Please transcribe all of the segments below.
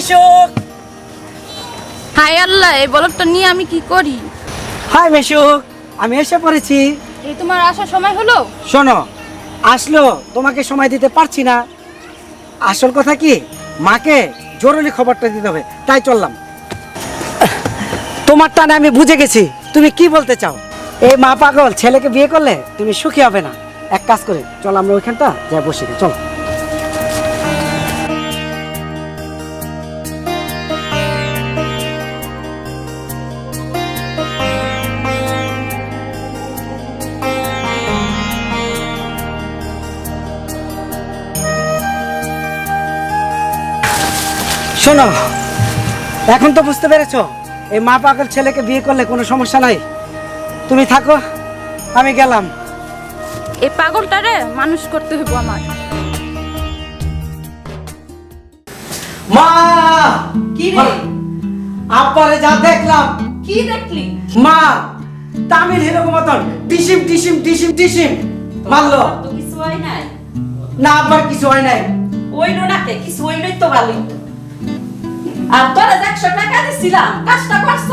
মিশুক high আল্লাহ এই বলদটা নিয়ে আমি কি করি? হাই মিশুক আমি এসে পড়েছি। এই তোমার আসার সময় হলো? শোনো আসলো তোমাকে সময় দিতে পারছি না। আসল কথা কি? মাকে জরুরি খবরটা দিতে হবে তাই চললাম। তোমার টানে আমি বুঝে গেছি তুমি কি বলতে চাও? এই মা পাগল ছেলেকে বিয়ে করলে তুমি সুখী হবে না। এক কাজ করে চল আমরা ওইখানটা যাই বসে চলো। শোনো এখন তো বুঝতে পেরেছ এই মা পাগল ছেলেকে বিয়ে করলে কোনো সমস্যা নাই। তুমি থাকো আমি গেলাম। এই পাগলটারে মানুষ করতে হইব আমার। মা! কি রে? আব্বারে যা দেখলাম। কি দেখলি? মা তামিল হিরো মতন ডিসিম ডিসিম ডিসিম ডিসিম। মারলো। তো কিছু হয় নাই। না আব্বার কিছু হয় নাই। ওই নাকে কিছু ওই তো ভালোই আর তোরা একশো টাকা দিছিলাম। কাজটা করছ?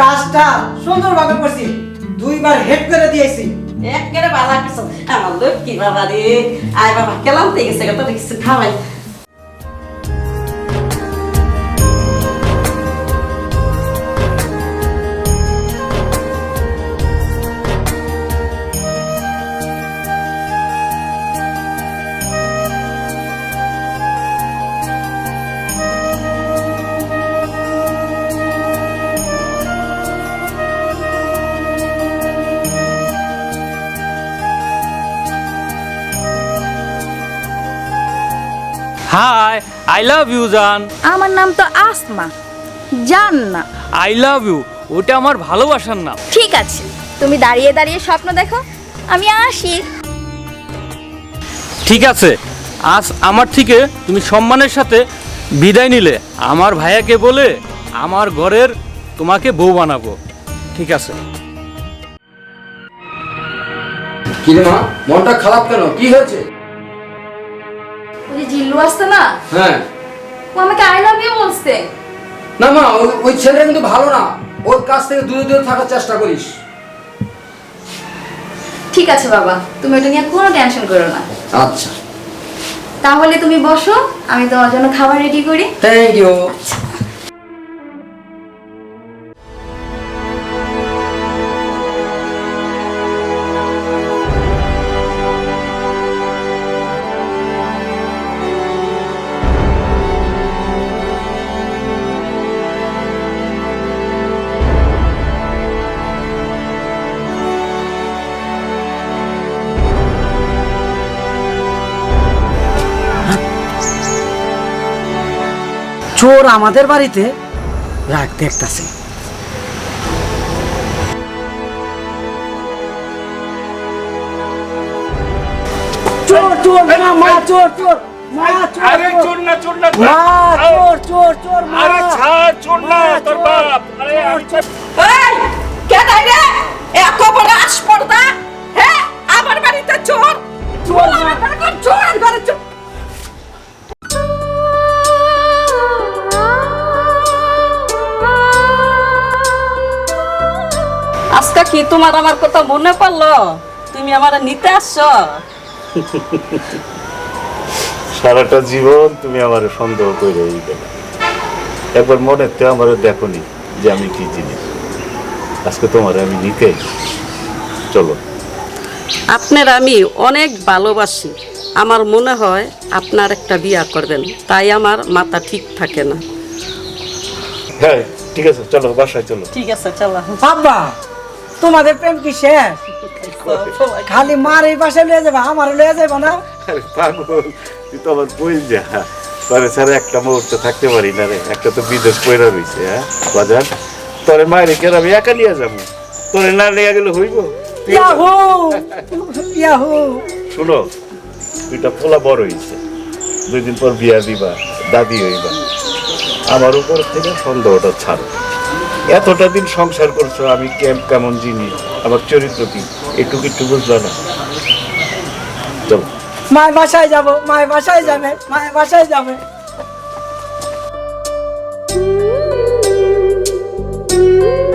কাজটা সুন্দরভাবে করছি। দুইবার হেড করে দিয়েছি। একেবারে ভালো কিছু। আমার লক্ষ্মী বাবা রে। আয় বাবা কেলাম থেকে গেছে তোর কিছু খাওয়াই। হাই আই লাভ ইউ জান। আমার নাম তো আসমা জান না আই লাভ ইউ ওটা আমার ভালোবাসার নাম। ঠিক আছে তুমি দাঁড়িয়ে দাঁড়িয়ে স্বপ্ন দেখো আমি আসি। ঠিক আছে আজ আমার থেকে তুমি সম্মানের সাথে বিদায় নিলে। আমার ভাইয়াকে বলে আমার ঘরের তোমাকে বউ বানাবো। ঠিক আছে। মা মনটা খারাপ কেন? কি হয়েছে? যে জিল্লু আসছে না? হ্যাঁ। ও আমাকে আই লাভ ইউ বলছে। না মা ওই- ছেলেটা কিন্তু ভালো না। ওর কাছ থেকে দূরে দূরে থাকার চেষ্টা করিস। ঠিক আছে বাবা তুমি এটা নিয়ে কোনো টেনশন করো না। আচ্ছা। তাহলে তুমি বসো আমি তোমার জন্য খাবার রেডি করি। থ্যাংক ইউ চোর আমাদের বাড়িতে রাগ দেখতাছে। চোর চোর মা মা চোর চোর মা চোর আরে চোর। চোর না চোর না মা চোর চোর চোর মা। আরে ছাড় চোর না তোর চোর। বাপ। আরে আমি এই কে রে বড় কি তোমার আমার কথা মনে পড়ল। তুমি আমার নিতে আসছো। সারাটা জীবন তুমি আমার সন্দেহ করে গেলে একবার মনে তো আমার দেখনি যে আমি কি জিনিস। আজকে তোমার আমি নিতে চলো। আপনার আমি অনেক ভালোবাসি। আমার মনে হয় আপনার একটা বিয়া করবেন। তাই আমার মাথা ঠিক থাকে না। হ্যাঁ ঠিক আছে চলো বাসায় চলো। ঠিক আছে চলো। আব্বা তোমাদের প্রেম কি শেষ? খালি মার এই বাসায় লয়ে যাবে আমার লয়ে যাবে না? আরে পাগল তুই তো আমার বই যা। তোরে ছাড়া একটা মুহূর্ত থাকতে পারি না রে একটা তো বিদেশ পয়রা রয়েছে হ্যাঁ? বাজার তোরে মায়ের কেন আমি একা নিয়ে যাব। তোরে না নিয়ে গেলে হইব? ইয়াহু! ইয়াহু! শুনো দুইটা পোলা বড় হয়েছে দুই দিন পর বিয়া দিবা দাদি হইবা। আমার উপর থেকে সন্দেহটা ছাড়ো। এতটা দিন সংসার করছ, আমি ক্যাম্প কেমন জিনিস? আমার চরিত্র কি? এটুকু একটু বুঝলো না চলো। মায়ের বাসায় যাব, মায়ের বাসায় যাবে, মায়ের বাসায় যাবে। thank you